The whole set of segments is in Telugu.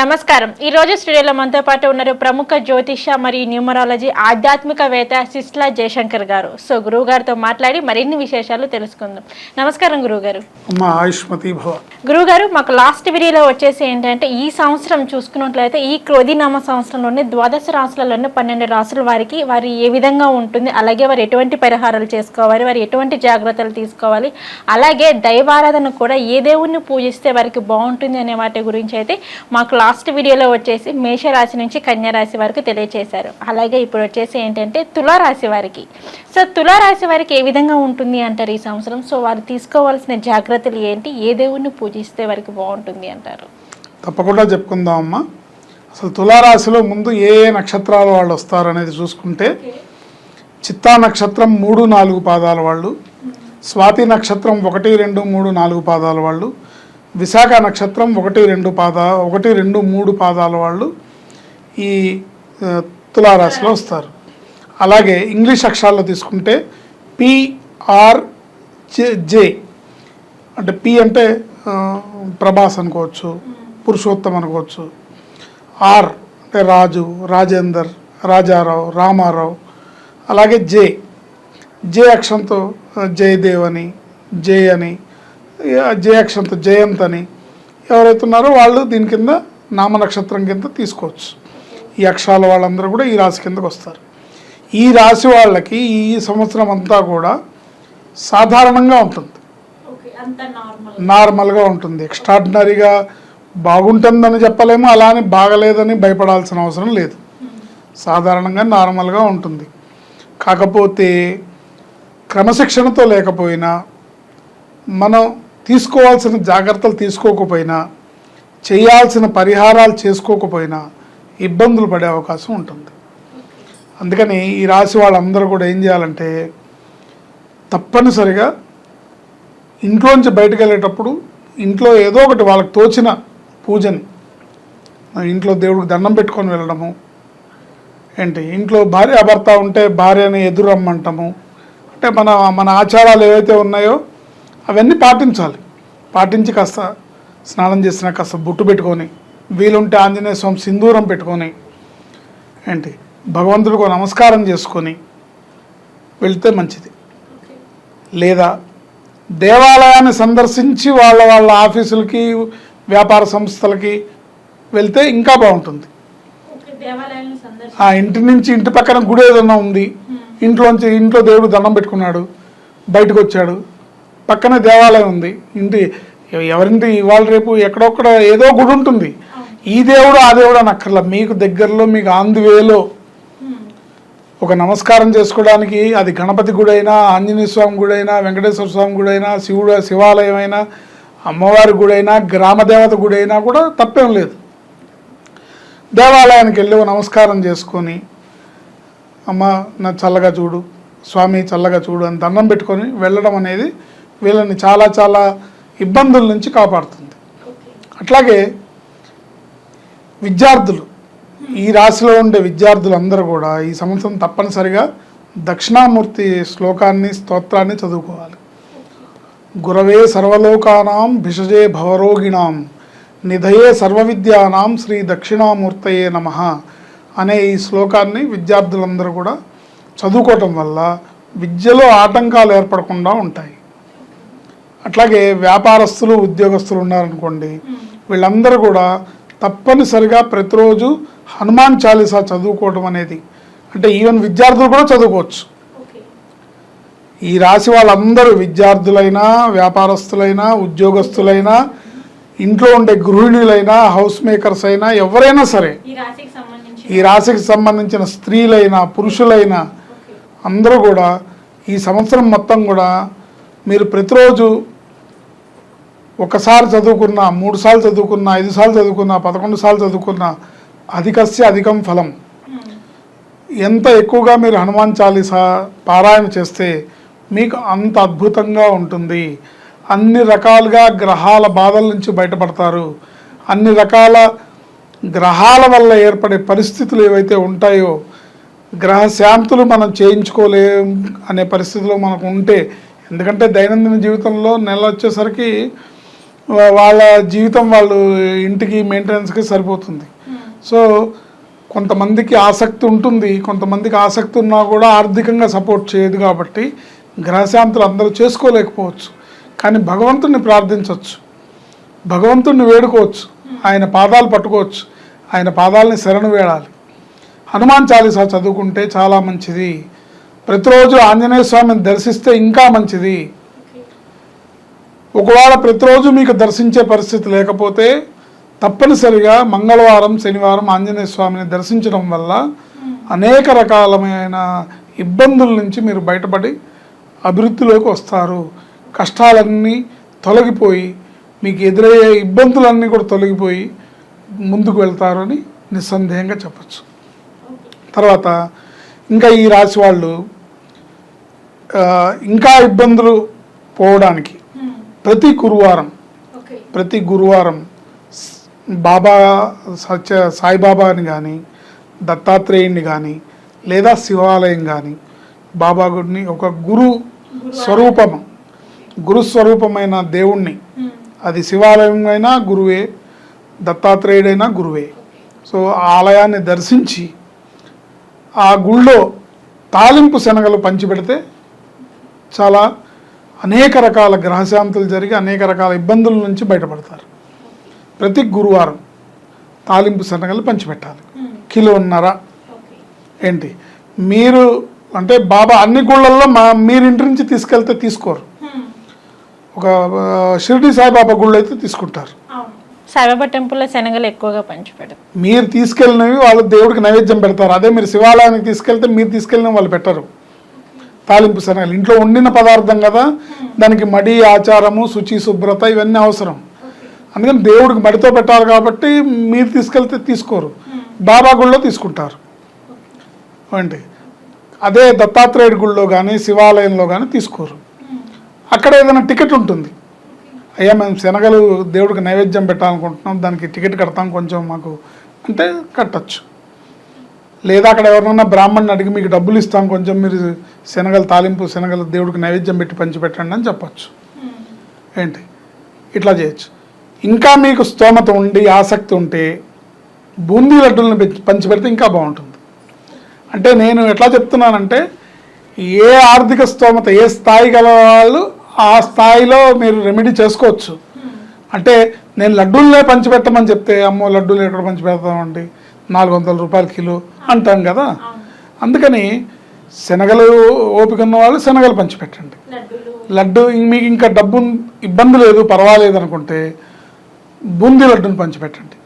నమస్కారం. ఈ రోజు స్టూడియోలో మనతో పాటు ఉన్నారు ప్రముఖ జ్యోతిష మరియు న్యూమరాలజీ ఆధ్యాత్మికవేత్త సిస్లా జయశంకర్ గారు. సో గురువు గారితో మాట్లాడి మరిన్ని విశేషాలు తెలుసుకుందాం. నమస్కారం గురువు గారు. అమ్మ ఆయుష్మతి భవ. గురువు గారు మాకు లాస్ట్ వీడియోలో వచ్చేసి ఏంటంటే ఈ సంవత్సరం చూసుకున్నట్లయితే ఈ క్రోధినామ సంవత్సరంలోనే ద్వాదశ రాశులలోనే పన్నెండు రాసుల వారికి వారి ఏ విధంగా ఉంటుంది అలాగే వారు ఎటువంటి పరిహారాలు చేసుకోవాలి వారు ఎటువంటి జాగ్రత్తలు తీసుకోవాలి అలాగే దైవారాధన కూడా ఏ దేవుణ్ణి పూజిస్తే వారికి బాగుంటుంది అనే వాటి గురించి అయితే మాకు లాస్ట్ వీడియోలో వచ్చేసి మేషరాశి నుంచి కన్యారాశి వరకు తెలియచేశారు. అలాగే ఇప్పుడు వచ్చేసి ఏంటంటే తులారాశి వారికి. సో తులారాశి వారికి ఏ విధంగా ఉంటుంది అంటారు ఈ సంవత్సరం? సో వారు తీసుకోవాల్సిన జాగ్రత్తలు ఏంటి? ఏ దేవుణ్ణి పూజిస్తే వారికి బాగుంటుంది అంటారు? తప్పకుండా చెప్పుకుందాం అమ్మా. అసలు తులారాశిలో ముందు ఏ ఏ నక్షత్రాల వాళ్ళు వస్తారు అనేది చూసుకుంటే చిత్తా నక్షత్రం మూడు నాలుగు పాదాల వాళ్ళు స్వాతి నక్షత్రం ఒకటి రెండు మూడు నాలుగు పాదాల వాళ్ళు విశాఖ నక్షత్రం ఒకటి రెండు పాద ఒకటి రెండు మూడు పాదాల వాళ్ళు ఈ తులారాశిలో వస్తారు. అలాగే ఇంగ్లీష్ అక్షరాల్లో తీసుకుంటే పిఆర్ జే అంటే పి అంటే ప్రభాస్ అనుకోవచ్చు పురుషోత్తం అనుకోవచ్చు. ఆర్ అంటే రాజు రాజేందర్ రాజారావు రామారావు. అలాగే జే. జే అక్షరంతో జయదేవ్ అని జే అని ఆ, జే అక్షరంతో జయంత్ అని. ఎవరైతే ఉన్నారో వాళ్ళు దీని కింద నామ నక్షత్రం కింద తీసుకోవచ్చు. ఈ అక్షరాల వాళ్ళందరూ కూడా ఈ రాశి కిందకు వస్తారు. ఈ రాశి వాళ్ళకి ఈ సంవత్సరం అంతా కూడా సాధారణంగా ఉంటుంది. నార్మల్గా ఉంటుంది. ఎక్స్ట్రాడినరీగా బాగుంటుందని చెప్పలేము అలానే బాగలేదని భయపడాల్సిన అవసరం లేదు. సాధారణంగా నార్మల్గా ఉంటుంది. కాకపోతే క్రమశిక్షణతో లేకపోయినా మనం తీసుకోవాల్సిన జాగ్రత్తలు తీసుకోకపోయినా చేయాల్సిన పరిహారాలు చేసుకోకపోయినా ఇబ్బందులు పడే అవకాశం ఉంటుంది. అందుకని ఈ రాశి వాళ్ళందరూ కూడా ఏం చేయాలంటే తప్పనిసరిగా ఇంట్లోంచి బయటకు వెళ్ళేటప్పుడు ఇంట్లో ఏదో ఒకటి వాళ్ళకి తోచిన పూజని ఇంట్లో దేవుడికి దండం పెట్టుకొని వెళ్ళడము ఏంటి? ఇంట్లో భార్య భర్త ఉంటే భార్యని ఎదురమ్మంటాము అంటే మన మన ఆచారాలు ఏవైతే ఉన్నాయో అవన్నీ పాటించాలి. పాటించి కాస్త స్నానం చేసిన కాస్త బొట్టు పెట్టుకొని వీలుంటే ఆంజనేయ స్వామి సింధూరం పెట్టుకొని ఏంటి భగవంతుడికి నమస్కారం చేసుకొని వెళ్తే మంచిది. లేదా దేవాలయాన్ని సందర్శించి వాళ్ళ వాళ్ళ ఆఫీసులకి వ్యాపార సంస్థలకి వెళ్తే ఇంకా బాగుంటుంది. ఆ ఇంటి నుంచి ఇంటి పక్కన గుడి ఏదైనా ఉంది ఇంట్లోంచి ఇంట్లో దేవుడు దండం పెట్టుకున్నాడు బయటకు వచ్చాడు పక్కనే దేవాలయం ఉంది. ఇంటి ఎవరింటి ఇవాళ రేపు ఎక్కడొక్కడ ఏదో గుడి ఉంటుంది. ఈ దేవుడు ఆ దేవుడు అని అక్కర్లా. మీకు దగ్గరలో మీకు ఆంధ్వేలో ఒక నమస్కారం చేసుకోవడానికి అది గణపతి గుడి అయినా ఆంజనేయ స్వామి గుడి అయినా వెంకటేశ్వర స్వామి గుడి అయినా శివుడు శివాలయం అయినా అమ్మవారి గుడి అయినా గ్రామదేవత గుడి అయినా కూడా తప్పేం లేదు. దేవాలయానికి వెళ్ళి నమస్కారం చేసుకొని అమ్మ నా చల్లగా చూడు స్వామి చల్లగా చూడు అని దండం పెట్టుకొని వెళ్ళడం అనేది వీళ్ళని చాలా చాలా ఇబ్బందుల నుంచి కాపాడుతుంది. అట్లాగే విద్యార్థులు ఈ రాశిలో ఉండే విద్యార్థులందరూ కూడా ఈ సంవత్సరం తప్పనిసరిగా దక్షిణామూర్తి శ్లోకాన్ని స్తోత్రాన్ని చదువుకోవాలి. గురవే సర్వలోకానాం భిషజే భవరోగిణాం నిధయే సర్వ విద్యానాం శ్రీ దక్షిణామూర్తయే నమ అనే ఈ శ్లోకాన్ని విద్యార్థులందరూ కూడా చదువుకోవటం వల్ల విద్యలో ఆటంకాలు ఏర్పడకుండా ఉంటాయి. అట్లాగే వ్యాపారస్తులు ఉద్యోగస్తులు ఉన్నారనుకోండి వీళ్ళందరూ కూడా తప్పనిసరిగా ప్రతిరోజు హనుమాన్ చాలీసా చదువుకోవడం అనేది అంటే ఈవెన్ విద్యార్థులు కూడా చదువుకోవచ్చు. ఈ రాశి వాళ్ళందరూ విద్యార్థులైనా వ్యాపారస్తులైనా ఉద్యోగస్తులైనా ఇంట్లో ఉండే గృహిణులైనా హౌస్ మేకర్స్ అయినా ఎవరైనా సరే ఈ రాశికి సంబంధించి. ఈ రాశికి సంబంధించిన స్త్రీలైనా పురుషులైనా అందరూ కూడా ఈ సంవత్సరం మొత్తం కూడా మీరు ప్రతిరోజు ఒకసారి చదువుకున్న మూడు సార్లు చదువుకున్న ఐదు సార్లు చదువుకున్న పదకొండు సార్లు చదువుకున్న అధికస్య అధికం ఫలం. ఎంత ఎక్కువగా మీరు హనుమాన్ చాలీస పారాయణ చేస్తే మీకు అంత అద్భుతంగా ఉంటుంది. అన్ని రకాలుగా గ్రహాల బాధల నుంచి బయటపడతారు. అన్ని రకాల గ్రహాల వల్ల ఏర్పడే పరిస్థితులు ఏవైతే ఉంటాయో గ్రహ శాంతులు మనం చేయించుకోలేం అనే పరిస్థితిలో మనకు ఉంటే ఎందుకంటే దైనందిన జీవితంలో నెల వచ్చేసరికి వాళ్ళ జీవితం వాళ్ళు ఇంటికి మెయింటెనెన్స్కి సరిపోతుంది. సో కొంతమందికి ఆసక్తి ఉంటుంది. కొంతమందికి ఆసక్తి ఉన్నా కూడా ఆర్థికంగా సపోర్ట్ చేయదు కాబట్టి గ్రహశాంతులు అందరూ చేసుకోలేకపోవచ్చు. కానీ భగవంతుడిని ప్రార్థించవచ్చు. భగవంతుడిని వేడుకోవచ్చు. ఆయన పాదాలు పట్టుకోవచ్చు. ఆయన పాదాలని శరణు వేడాలి. హనుమాన్ చాలీసా చదువుకుంటే చాలా మంచిది. ప్రతిరోజు ఆంజనేయ స్వామిని దర్శిస్తే ఇంకా మంచిది. ఒకవేళ ప్రతిరోజు మీకు దర్శించే పరిస్థితి లేకపోతే తప్పనిసరిగా మంగళవారం శనివారం ఆంజనేయ స్వామిని దర్శించడం వల్ల అనేక రకాలమైన ఇబ్బందుల నుంచి మీరు బయటపడి అభివృద్ధిలోకి వస్తారు. కష్టాలన్నీ తొలగిపోయి మీకు ఎదురయ్యే ఇబ్బందులన్నీ కూడా తొలగిపోయి ముందుకు వెళ్తారని నిస్సందేహంగా చెప్పచ్చు. తర్వాత ఇంకా ఈ రాశి వాళ్ళు ఇంకా ఇబ్బందులు పోవడానికి ప్రతి గురువారం ప్రతి గురువారం బాబా సత్య సాయిబాబాని కానీ దత్తాత్రేయుని కానీ లేదా శివాలయం కానీ బాబా గుడిని ఒక గురు స్వరూపం గురు స్వరూపమైన దేవుణ్ణి. అది శివాలయం అయినా గురువే దత్తాత్రేయుడైనా గురువే. సో ఆ ఆలయాన్ని దర్శించి ఆ గుళ్ళో తాలింపు శనగలు పంచిపెడితే చాలా అనేక రకాల గ్రహశాంతులు జరిగి అనేక రకాల ఇబ్బందుల నుంచి బయటపడతారు. ప్రతి గురువారం తాలింపు శనగలు పంచిపెట్టాలి. కిలోన్నర ఏంటి? మీరు అంటే బాబా అన్ని గుళ్ళల్లో మా మీరు ఇంటి నుంచి తీసుకెళ్తే తీసుకోరు. ఒక షిరిడి సాయిబాబా గుళ్ళు అయితే తీసుకుంటారు. సాయిబాబా టెంపుల్లో శనగలు ఎక్కువగా పంచిపెడతారు. మీరు తీసుకెళ్ళినవి వాళ్ళు దేవుడికి నైవేద్యం పెడతారు. అదే మీరు శివాలయానికి తీసుకెళ్తే మీరు తీసుకెళ్ళిన వాళ్ళు పెట్టరు. తాలింపు శనగలు ఇంట్లో వండిన పదార్థం కదా. దానికి మడి ఆచారము శుచి శుభ్రత ఇవన్నీ అవసరం. అందుకని దేవుడికి మడితో పెట్టాలి కాబట్టి మీరు తీసుకెళ్తే తీసుకోరు. బాబా గుళ్ళో తీసుకుంటారు. ఏంటి అదే దత్తాత్రేయుడి గుళ్ళో కానీ శివాలయంలో కానీ తీసుకోరు. అక్కడ ఏదైనా టికెట్ ఉంటుంది. అయ్యా మేము శనగలు దేవుడికి నైవేద్యం పెట్టాలనుకుంటున్నాం. దానికి టికెట్ కడతాం కొంచెం మాకు. అంటే కట్టచ్చు. లేదా అక్కడ ఎవరినన్నా బ్రాహ్మణ్ని అడిగి మీకు డబ్బులు ఇస్తాం కొంచెం మీరు శనగలు తాలింపు శనగలు దేవుడికి నైవేద్యం పెట్టి పంచిపెట్టండి అని చెప్పచ్చు. ఏంటి? ఇట్లా చేయొచ్చు. ఇంకా మీకు స్తోమత ఉండి ఆసక్తి ఉంటే బూందీ లడ్డూలను పెంచి- పంచిపెడితే ఇంకా బాగుంటుంది. అంటే నేను ఎట్లా చెప్తున్నానంటే ఏ ఆర్థిక స్తోమత ఏ స్థాయి గల వాళ్ళు ఆ స్థాయిలో మీరు రెమెడీ చేసుకోవచ్చు. అంటే నేను లడ్డూలనే పంచిపెట్టమని చెప్తే అమ్మో లడ్డూలు ఎక్కడ పంచిపెడతామండి? నాలుగు వందల రూపాయలు కిలో అంటాం కదా. అందుకని శనగలు ఓపిక ఉన్న వాళ్ళు శనగలు పంచిపెట్టండి. లడ్డు మీకు ఇంకా డబ్బు ఇబ్బంది లేదు పర్వాలేదు అనుకుంటే బూందీ లడ్డును పంచిపెట్టండి.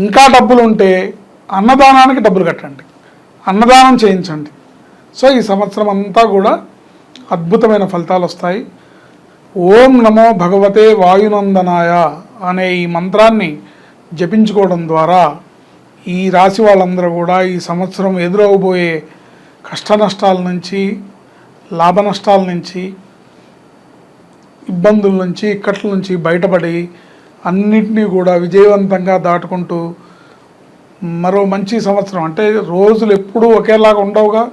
ఇంకా డబ్బులు ఉంటే అన్నదానానికి డబ్బులు కట్టండి. అన్నదానం చేయించండి. సో ఈ సంవత్సరం అంతా కూడా అద్భుతమైన ఫలితాలు వస్తాయి. ఓం నమో భగవతే వాయునందనాయ అనే ఈ మంత్రాన్ని జపించుకోవడం ద్వారా ఈ రాశి వాళ్ళందరూ కూడా ఈ సంవత్సరం ఎదురవబోయే కష్ట నష్టాల నుంచి లాభ నష్టాల నుంచి ఇబ్బందుల నుంచి ఇక్కట్ల నుంచి బయటపడి అన్నిటినీ కూడా విజయవంతంగా దాటుకుంటూ మరో మంచి సంవత్సరం. అంటే రోజులు ఎప్పుడూ ఒకేలాగా ఉండవుగా?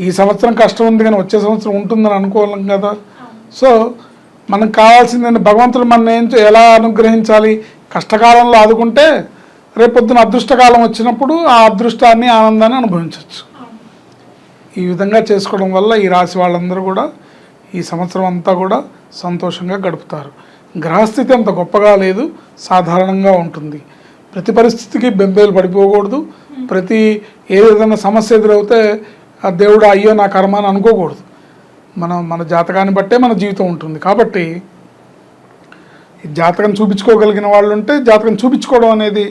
ఈ సంవత్సరం కష్టం ఉంది కానీ వచ్చే సంవత్సరం ఉంటుందని అనుకోలేం కదా? సో మనకు కావాల్సిందని భగవంతుడు మన ఏం ఎలా అనుగ్రహించాలి? కష్టకాలంలో ఆదుకుంటే రేపొద్దున అదృష్టకాలం వచ్చినప్పుడు ఆ అదృష్టాన్ని ఆనందాన్ని అనుభవించవచ్చు ఈ విధంగా చేసుకోవడం వల్ల ఈ రాశి వాళ్ళందరూ కూడా ఈ సంవత్సరం అంతా కూడా సంతోషంగా గడుపుతారు. గ్రహస్థితి అంత గొప్పగా లేదు సాధారణంగా ఉంటుంది. ప్రతి పరిస్థితికి బెంబేలు పడిపోకూడదు. ప్రతి ఏ విధంగా సమస్య ఎదురవుతే ఆ దేవుడు అయ్యో నా కర్మ అని అనుకోకూడదు. మనం మన జాతకాన్ని బట్టే మన జీవితం ఉంటుంది. కాబట్టి ఈ జాతకం చూపించుకోగలిగిన వాళ్ళు ఉంటే జాతకం చూపించుకోవడం అనేది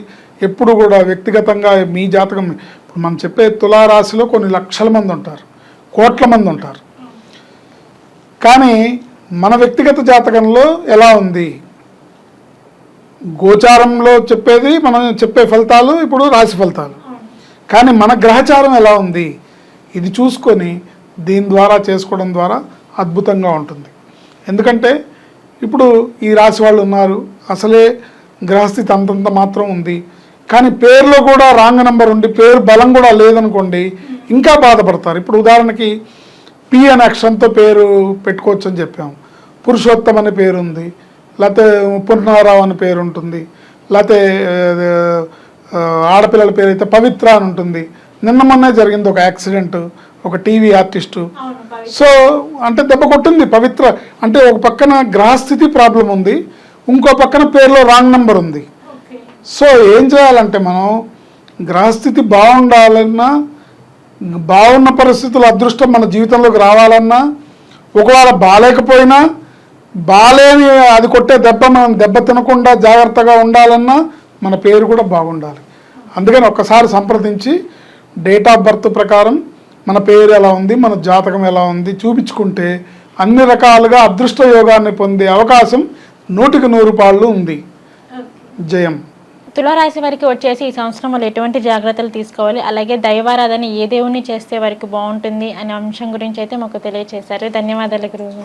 ఎప్పుడు కూడా వ్యక్తిగతంగా మీ జాతకం ఇప్పుడు మనం చెప్పే తులారాశిలో కొన్ని లక్షల మంది ఉంటారు కోట్ల మంది ఉంటారు. కానీ మన వ్యక్తిగత జాతకంలో ఎలా ఉంది? గోచారంలో చెప్పేది మనం చెప్పే ఫలితాలు ఇప్పుడు రాశి ఫలితాలు. కానీ మన గ్రహచారం ఎలా ఉంది? ఇది చూసుకొని దీని ద్వారా చేసుకోవడం ద్వారా అద్భుతంగా ఉంటుంది. ఎందుకంటే ఇప్పుడు ఈ రాశి వాళ్ళు ఉన్నారు అసలే గ్రహస్థితి అంతంత మాత్రం ఉంది. కానీ పేరులో కూడా రాంగ్ నెంబర్ ఉండి పేరు బలం కూడా లేదనుకోండి ఇంకా బాధపడతారు. ఇప్పుడు ఉదాహరణకి పి అనే అక్షరంతో పేరు పెట్టుకోవచ్చు అని చెప్పాము. పురుషోత్తం అనే పేరు ఉంది లేకపోతే పూర్ణారావు అని పేరు ఉంటుంది లేకపోతే ఆడపిల్లల పేరు అయితే పవిత్ర అని ఉంటుంది. నిన్న మొన్నే జరిగింది ఒక యాక్సిడెంట్ ఒక టీవీ ఆర్టిస్టు. సో అంటే దెబ్బ కొట్టింది పవిత్ర. అంటే ఒక పక్కన గ్రహస్థితి ప్రాబ్లం ఉంది ఇంకో పక్కన పేరులో రాంగ్ నెంబర్ ఉంది. సో ఏం చేయాలంటే మనం గ్రహస్థితి బాగుండాలన్నా బాగున్న పరిస్థితులు అదృష్టం మన జీవితంలోకి రావాలన్నా ఒకవేళ బాగాలేకపోయినా బాలేని అది కొట్టే దెబ్బ మనం దెబ్బ తినకుండా జాగ్రత్తగా ఉండాలన్నా మన పేరు కూడా బాగుండాలి. అందుకని ఒక్కసారి సంప్రదించి డేట్ ఆఫ్ బర్త్ ప్రకారం మన పేరు ఎలా ఉంది మన జాతకం ఎలా ఉంది చూపించుకుంటే అన్ని రకాలుగా అదృష్ట యోగాన్ని పొందే అవకాశం నూటికి నూరు పాళ్ళు ఉంది. జయం. తులారాశి వారికి వచ్చేసి ఈ సంవత్సరం వాళ్ళు ఎటువంటి జాగ్రత్తలు తీసుకోవాలి? అలాగే దైవారాధన ఏ దేవుణ్ణి చేస్తే వారికి బాగుంటుంది? అనే అంశం గురించి అయితే మాకు తెలియజేశారు ధన్యవాదాలు గురువు